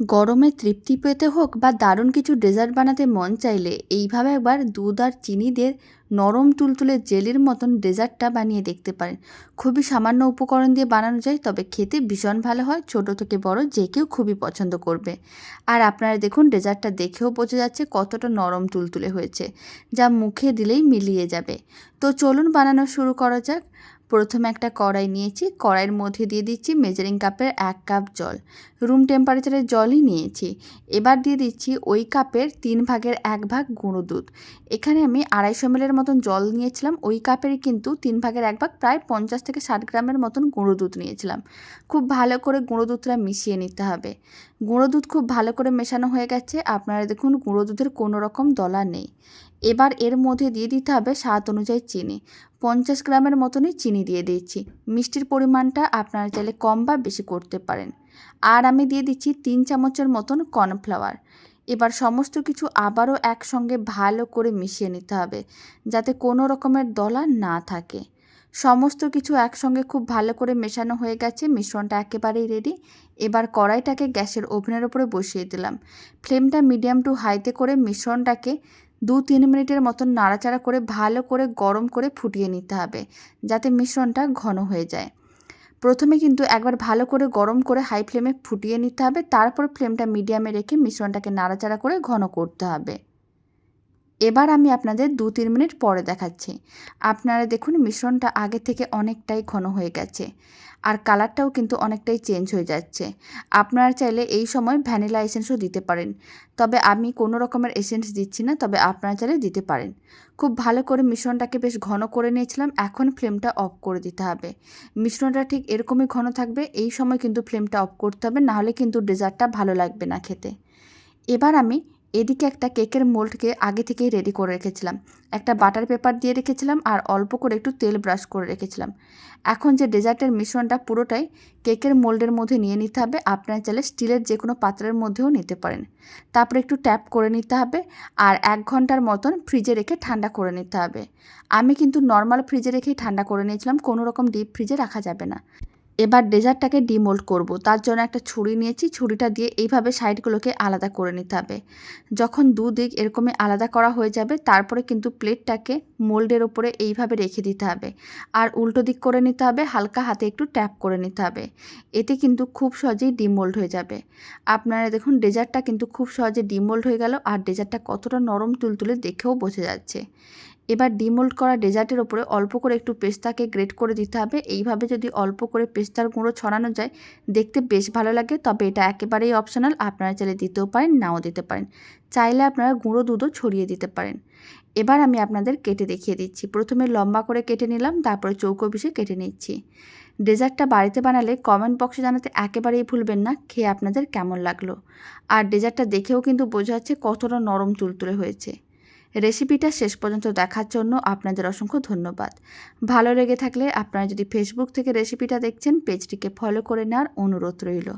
গরমে তৃপ্তি পেতে হোক বা দারুণ কিছু ডেজার্ট বানাতে মন চাইলে এইভাবে একবার দুধ আর চিনি দিয়ে নরম তুলতুলে জেলির মতন ডেজার্টটা বানিয়ে দেখতে পারেন। খুবই সামান্য উপকরণ দিয়ে বানানো যায়, তবে খেতে ভীষণ ভালো হয়, ছোট থেকে বড় যে কেউ খুবই পছন্দ করবে। আর আপনারা দেখুন, ডেজার্টটা দেখেও বোঝা যাচ্ছে কতটা নরম তুলতুলে হয়েছে, যা মুখে দিলেই মিলিয়ে যাবে। তো চলুন বানানো শুরু করা যাক। প্রথমে একটা কড়াই নিয়েছি, কড়াইয়ের মধ্যে দিয়ে দিচ্ছি মেজারিং কাপের এক কাপ জল। রুম টেম্পারেচারের জলই নিয়েছি। এবার দিয়ে দিচ্ছি ওই কাপের তিন ভাগের এক ভাগ গুঁড়ো দুধ। এখানে আমি আড়াইশো এমএলের মতন জল নিয়েছিলাম, ওই কাপেরই কিন্তু তিন ভাগের এক ভাগ প্রায় পঞ্চাশ থেকে ষাট গ্রামের মতন গুঁড়ো দুধ নিয়েছিলাম। খুব ভালো করে গুঁড়ো দুধটা মিশিয়ে নিতে হবে। গুঁড়ো দুধ খুব ভালো করে মেশানো হয়ে গেছে, আপনারা দেখুন গুঁড়ো দুধের কোনো রকম দলা নেই। এবার এর মধ্যে দিয়ে দিতে হবে স্বাদ অনুযায়ী চিনি। পঞ্চাশ গ্রামের মতনই চিনি দিয়ে দিচ্ছি। মিষ্টির পরিমাণটা আপনারা চাইলে কম বা বেশি করতে পারেন। আর আমি দিয়ে দিচ্ছি তিন চামচের মতন কর্নফ্লাওয়ার। এবার সমস্ত কিছু আবারও একসঙ্গে ভালো করে মিশিয়ে নিতে হবে, যাতে কোনো রকমের দলা না থাকে। সমস্ত কিছু একসঙ্গে খুব ভালো করে মেশানো হয়ে গেছে, মিশ্রণটা একেবারেই রেডি এবার কড়াইটাকে গ্যাসের ওভেনের ওপরে বসিয়ে দিলাম। ফ্লেমটা মিডিয়াম টু হাইতে করে মিশ্রণটাকে দু তিন মিনিটের মতন নাড়াচাড়া করে ভালো করে গরম করে ফুটিয়ে নিতে হবে, যাতে মিশ্রণটা ঘন হয়ে যায়। প্রথমে কিন্তু একবার ভালো করে গরম করে হাই ফ্লেমে ফুটিয়ে নিতে হবে, তারপর ফ্লেমটা মিডিয়ামে রেখে মিশ্রণটাকে নাড়াচাড়া করে ঘন করতে হবে। এবার আমি আপনাদের দু তিন মিনিট পরে দেখাচ্ছি। আপনারা দেখুন মিশ্রণটা আগে থেকে অনেকটাই ঘন হয়ে গেছে আর কালারটাও কিন্তু অনেকটাই চেঞ্জ হয়ে যাচ্ছে। আপনারা চাইলে এই সময় ভ্যানিলা এসেন্সও দিতে পারেন। তবে আমি কোনো রকমের এসেন্স দিচ্ছি না, তবে আপনারা চাইলে দিতে পারেন। খুব ভালো করে মিশ্রণটাকে বেশ ঘন করে নিয়েছিলাম, এখন ফ্লেমটা অফ করে দিতে হবে। মিশ্রণটা ঠিক এরকমই ঘন থাকবে, এই সময় কিন্তু ফ্লেমটা অফ করতে হবে, নাহলে কিন্তু ডেজার্টটা ভালো লাগবে না খেতে। এবার আমি এদিকে একটা কেকের মোল্ডকে আগে থেকেই রেডি করে রেখেছিলাম। একটা বাটার পেপার দিয়ে রেখেছিলাম আর অল্প করে একটু তেল ব্রাশ করে রেখেছিলাম। এখন যে ডেজার্টের মিশ্রণটা পুরোটাই কেকের মোল্ডের মধ্যে নিয়ে নিতে হবে। আপনার চাইলে স্টিলের যে কোনো পাত্রের মধ্যেও নিতে পারেন। তারপরে একটু ট্যাপ করে নিতে হবে আর এক ঘণ্টার মতন ফ্রিজে রেখে ঠান্ডা করে নিতে হবে। আমি কিন্তু নর্মাল ফ্রিজে রেখেই ঠান্ডা করে নিয়েছিলাম, কোনো রকম ডিপ ফ্রিজে রাখা যাবে না। এবার ডেজার্টটাকে ডিমোল্ড করব। তার জন্য একটা ছুরি নিয়েছি। ছুরিটা দিয়ে এইভাবে সাইডগুলোকে আলাদা করে নিতে হবে। যখন দুদিক এরকমই আলাদা করা হয়ে যাবে, তারপরে কিন্তু প্লেটটাকে মোল্ডের ওপরে এইভাবে রেখে দিতে হবে। আর উল্টো দিক করে নিতে হবে, হালকা হাতে একটু ট্যাপ করে নিতে হবে। এতে কিন্তু খুব সহজেই ডিমোল্ড হয়ে যাবে। আপনারা দেখুন, ডেজার্টটা কিন্তু খুব সহজে ডিমোল্ড হয়ে গেল আর ডেজার্টটা কতটা নরম তুলতুলে দেখেও বোঝা যাচ্ছে। এবার ডিমোল্ড করা ডেজার্টের ওপরে অল্প করে একটু পেস্তাকে গ্রেট করে দিতে হবে। এইভাবে যদি অল্প করে পেস্তার গুঁড়ো ছড়ানো যায়, দেখতে বেশ ভালো লাগে। তবে এটা একেবারেই অপশনাল, আপনারা চাইলে দিতেও পারেন, নাও দিতে পারেন। চাইলে আপনারা গুঁড়ো দুধও ছড়িয়ে দিতে পারেন। এবার আমি আপনাদের কেটে দেখিয়ে দিচ্ছি। প্রথমে লম্বা করে কেটে নিলাম, তারপরে চৌকো পিসে কেটে নিচ্ছি। ডেজার্টটা বাড়িতে বানালে কমেন্ট বক্সে জানাতে একেবারেই ভুলবেন না, খেয়ে আপনাদের কেমন লাগল। আর ডেজার্টটা দেখেও কিন্তু বোঝা যাচ্ছে কতটা নরম তুলতুলে হয়েছে। রেসিপিটা শেষ পর্যন্ত দেখার জন্য আপনাদের অসংখ্য ধন্যবাদ। ভালো লেগে থাকলে আপনারা যদি ফেসবুক থেকে রেসিপিটা দেখছেন, পেজটিকে ফলো করে নেওয়ার অনুরোধ রইল।